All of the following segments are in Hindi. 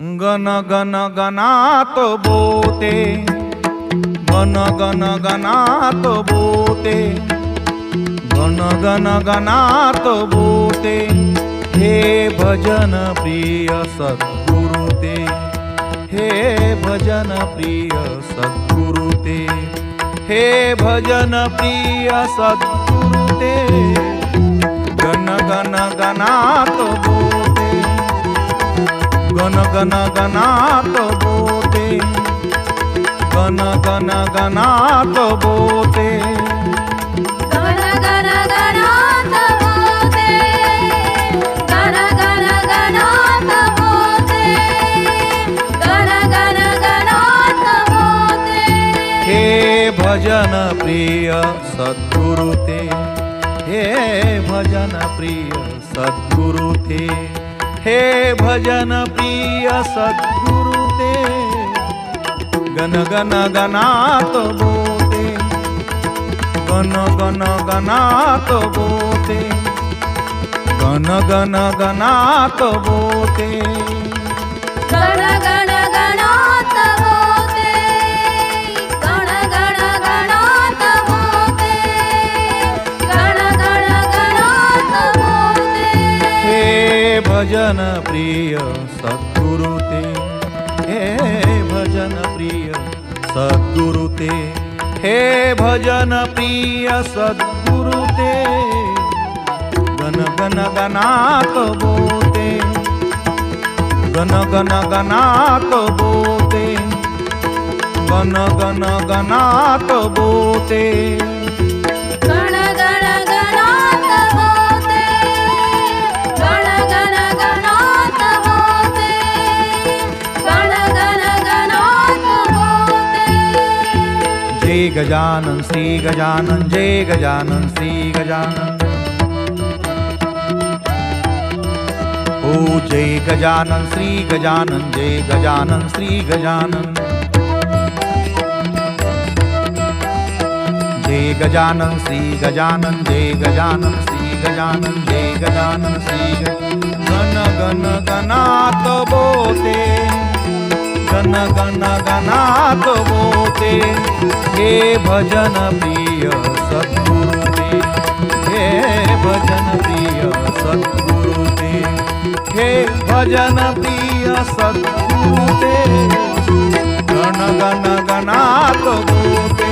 गण गण गणात बोते। गण गण गणात बोते। गण गण गणात बोते। हे भजन प्रिय सद्गुरु ते। हे भजन प्रिय सद्गुरु ते। हे भजन प्रिय सद्गुरु ते। गण गणात बोते गण गण गणात बोते। गण गण गणात बोते। गण गणात बोते। हे भजन प्रिय सद्गुरु ते हे भजन प्रिय सद्गुरु ते हे भजन प्रिय सदगुरु ते, गण गण गणात बोते, गण गण गणात बोते, गण गण गणात बोते। गण गण गणात भजन प्रिय सद्गुरु ते। हे भजन प्रिय सद्गुरु ते। हे भजन प्रिय सद्गुरु ते। गण गण गणात बोते। गण गण गणात बोते। गण गण गणात बोते। गण गण गणात बोते। गजानन श्री गजानन जय गजानन श्री गजानन। ओ जय गजानन श्री गजानन जय गजानन श्री गजानन। जय गजानन श्री गजानन जय गजानन श्री गजानन जय गजानन श्री गण गण गणात बोते। गण गण गणात बोते। हे भजन प्रिय सद्गुरु ते हे भजन प्रिय सद्गुरु ते हे भजन प्रिय सद्गुरु ते गण गण गणात बोते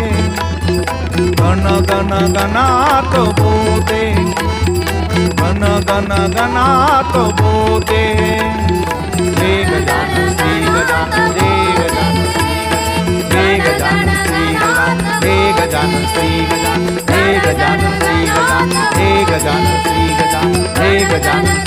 गण गण गणात बोते गण गण गणात बोते गजानन श्री गजान हे गजान श्री गजान हे गजानन श्री गजान हे गजानन श्री